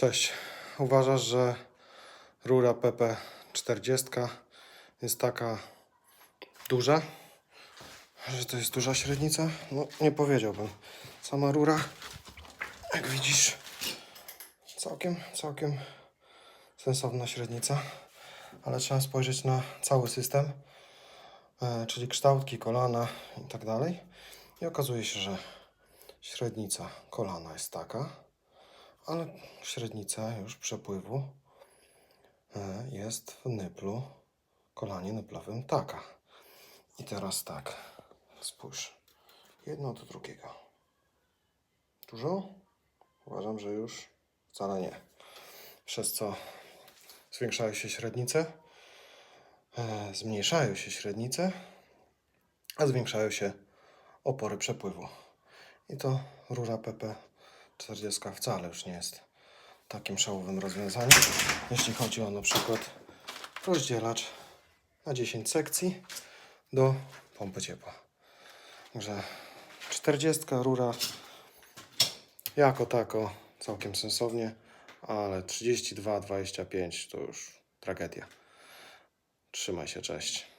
Cześć. Uważasz, że rura PP40 jest taka duża? Że to jest duża średnica? No, nie powiedziałbym. Sama rura, jak widzisz, całkiem, całkiem sensowna średnica. Ale trzeba spojrzeć na cały system, e, czyli kształtki, kolana i tak dalej. I okazuje się, że średnica kolana jest taka, ale średnica już przepływu e, jest w nyplu, kolanie nyplowym taka. I teraz tak, spójrz, jedno do drugiego. Dużo? Uważam, że już wcale nie. Przez co zwiększają się średnice, e, zmniejszają się średnice, a zwiększają się opory przepływu. I to rura PP 40 wcale już nie jest takim szałowym rozwiązaniem, jeśli chodzi o na przykład rozdzielacz na 10 sekcji do pompy ciepła. Także 40 rura jako tako całkiem sensownie, ale 32, 25 to już tragedia. Trzymaj się, cześć.